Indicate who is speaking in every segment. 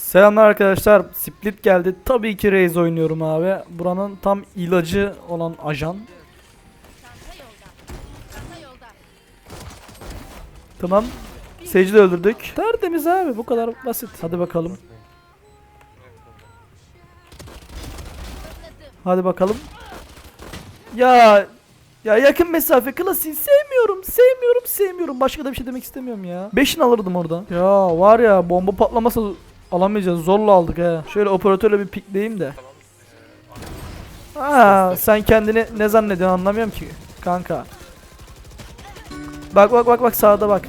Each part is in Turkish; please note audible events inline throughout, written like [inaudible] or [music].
Speaker 1: Selamlar arkadaşlar. Split geldi. Tabii ki Raze oynuyorum abi. Buranın tam ilacı olan ajan. Tamam. Sage'i de öldürdük. Tertemiz abi. Bu kadar basit. Hadi bakalım. Hadi bakalım. Ya ya yakın mesafe klasiği sevmiyorum. Sevmiyorum, sevmiyorum. Başka da bir şey demek istemiyorum ya. Beşini alırdım orada. Ya var ya bomba patlamasa alamayacağız. Zorla aldık he. Şöyle operatörle bir pikleyeyim de. Aa, sen kendini ne zannediyorsun anlamıyorum ki kanka. Bak bak bak bak sağda bak.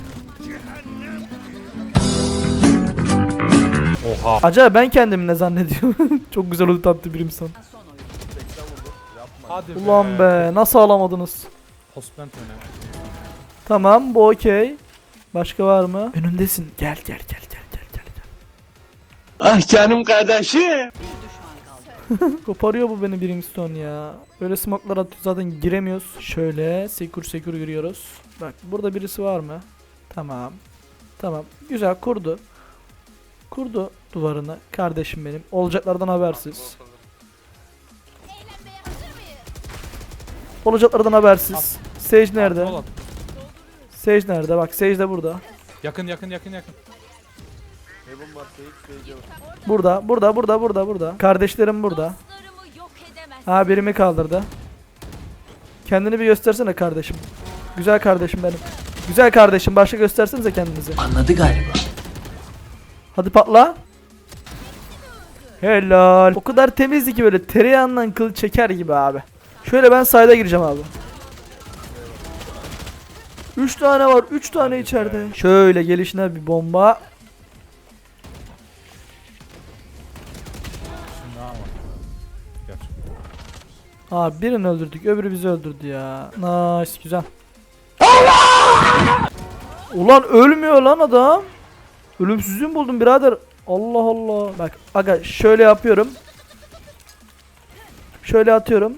Speaker 2: Oha.
Speaker 1: Acaba ben kendimi ne zannediyorum? [laughs] Çok güzel ulti attı bir insan.
Speaker 2: Hadi
Speaker 1: Ulan be nasıl alamadınız?
Speaker 2: Önemli.
Speaker 1: Tamam bu okey. Başka var mı? Gel gel gel gel.
Speaker 3: Ah canım kardeşim. [laughs]
Speaker 1: Koparıyor bu beni Brimstone ya. Böyle smoke'lar atıyor zaten giremiyoruz. Şöyle sekur sekur yürüyoruz. Bak burada birisi var mı? Tamam. Tamam. Güzel kurdu. Kurdu duvarını. Kardeşim benim. Olacaklardan habersiz. Olacaklardan habersiz. Sage nerede? Sage nerede? Bak Sage de burada.
Speaker 2: Yakın yakın yakın yakın.
Speaker 1: Burada, burada, burada, burada, burada. Kardeşlerim burada.
Speaker 4: Dostlarımı yok edemez.
Speaker 1: Ha birimi kaldırdı. Kendini bir göstersene kardeşim. Güzel kardeşim benim. Güzel kardeşim başka göstersenize kendinizi.
Speaker 3: Anladı galiba.
Speaker 1: Hadi patla. Helal. O kadar temizdi ki böyle tereyağından kıl çeker gibi abi. Şöyle ben sayda gireceğim abi. 3 tane var. 3 tane içeride. Şöyle gelişine bir bomba. Aa birini öldürdük. Öbürü bizi öldürdü ya. Nice güzel. Ulan ölmüyor lan adam. Ölümsüzlüğü mü buldum birader? Allah Allah. Bak aga şöyle yapıyorum. Şöyle atıyorum.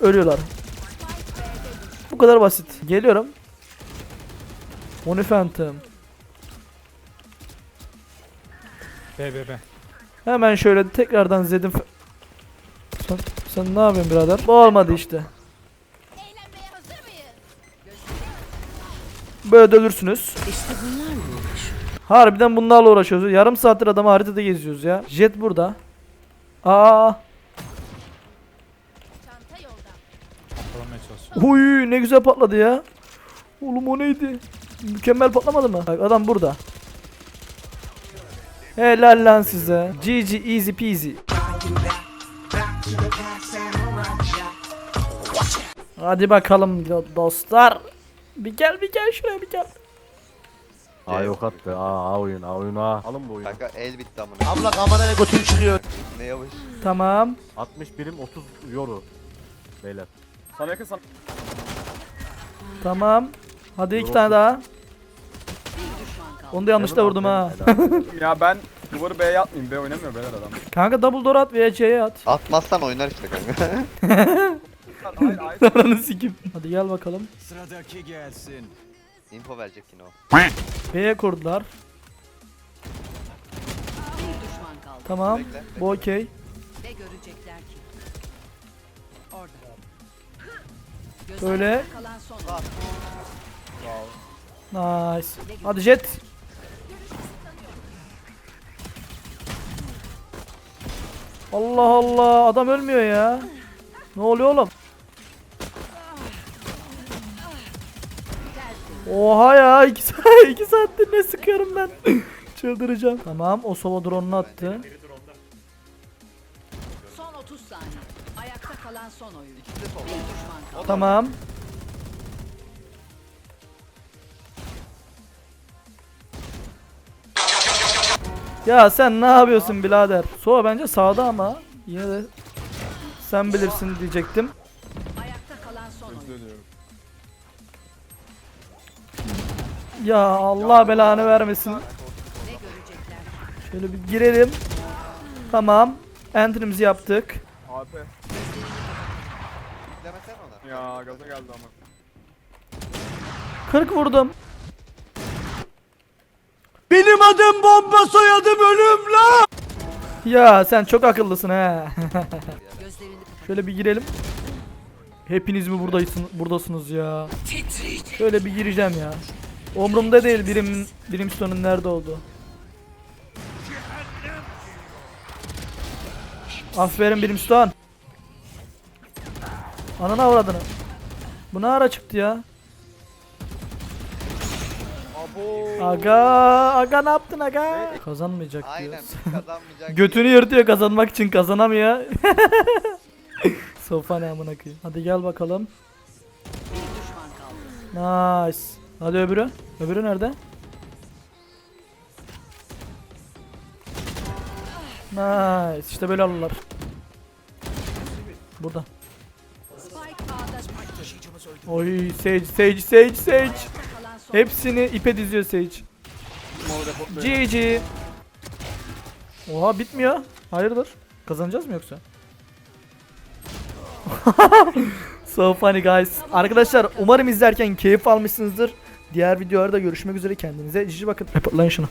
Speaker 1: Ölüyorlar. Bu kadar basit. Geliyorum. Onu Phantom.
Speaker 2: B B B.
Speaker 1: Hemen şöyle tekrardan zedim. Sen, ne yapıyorsun birader? Bu olmadı işte.
Speaker 4: Eğlenmeye hazır mıyız?
Speaker 1: Böyle de ölürsünüz. Harbiden bunlarla uğraşıyoruz. Yarım saattir adamı haritada geziyoruz ya. Jet burada. Aa,
Speaker 4: Çanta yolda.
Speaker 2: Korumaya çalışıyorum.
Speaker 1: huy ne güzel patladı ya. Oğlum o neydi? Mükemmel patlamadı mı? Bak adam burada. Helal lan size. GG easy peasy. Hadi bakalım do- dostlar. Bir gel bir gel şuraya bir gel.
Speaker 5: A yok attı. A, A oyun, A oyun A. Alın bu oyunu.
Speaker 6: Kanka el bitti amına.
Speaker 3: Abla kameraya götün çıkıyor.
Speaker 6: Ne yavaş.
Speaker 1: Tamam.
Speaker 5: 60 birim 30 euro. Beyler.
Speaker 1: Tamam. Hadi iki tane daha. Onu da yanlışla vurdum ha. [laughs]
Speaker 7: Ya ben duvarı B'ye atmayayım. B oynamıyor beyler adam.
Speaker 1: Kanka double door at veya C'ye at.
Speaker 6: Atmazsan oynar işte kanka. [laughs]
Speaker 1: Ananı sikim. Hadi gel bakalım.
Speaker 3: Sıradaki gelsin.
Speaker 6: Info verecek yine o.
Speaker 1: B'ye kurdular. Tamam.
Speaker 6: Bekle.
Speaker 1: Bu okey.
Speaker 8: Ne görecekler ki? Orada.
Speaker 1: Böyle.
Speaker 8: Kalan son.
Speaker 1: Nice. Hadi jet. Allah Allah adam ölmüyor ya. Ne oluyor oğlum? Oha ya 2 saat 2 saattir ne sıkıyorum ben. [coughs] Çıldıracağım. Tamam o sova drone'unu attı.
Speaker 8: Son 30 saniye. Ayakta kalan son oyun. Bir düşman kaldı.
Speaker 1: Tamam. Ya sen ne yapıyorsun birader? Sova bence sağda ama yine de sen bilirsin diyecektim.
Speaker 8: Ayakta kalan son oyun.
Speaker 1: Ya Allah belanı vermesin.
Speaker 8: Ne görecekler ki?
Speaker 1: Şöyle bir girelim. Tamam. Enter'imizi yaptık.
Speaker 7: AP.
Speaker 6: Demesen ona.
Speaker 7: Ya gaza geldi ama.
Speaker 1: 40 vurdum.
Speaker 3: Benim adım bomba soyadım ölüm la.
Speaker 1: Ya sen çok akıllısın he. [laughs] Şöyle bir girelim. Hepiniz mi buradaysın, buradasınız ya? Şöyle bir gireceğim ya. Umrumda değil birim Brimstone'un nerede olduğu. Aferin Brimstone. Ananı avradını. Bu ne ara çıktı ya? Aga, aga ne yaptın aga? Kazanmayacak
Speaker 6: Aynen
Speaker 1: diyoruz.
Speaker 6: kazanmayacak. [laughs]
Speaker 1: Götünü yırtıyor kazanmak için kazanamıyor. [laughs] Sofa ne amına koyayım. Hadi gel bakalım.
Speaker 8: bir düşman kaldı.
Speaker 1: Nice. Hadi öbürü. Öbürü nerede? Nice. İşte böyle alırlar. Burada. Oy Sage Sage Sage Sage. Hepsini ipe diziyor Sage. GG. Oha bitmiyor. Hayırdır? Kazanacağız mı yoksa? [laughs] so funny guys. Arkadaşlar umarım izlerken keyif almışsınızdır. Diğer videolarda görüşmek üzere kendinize. Cici bakın. Reportlayın şunu.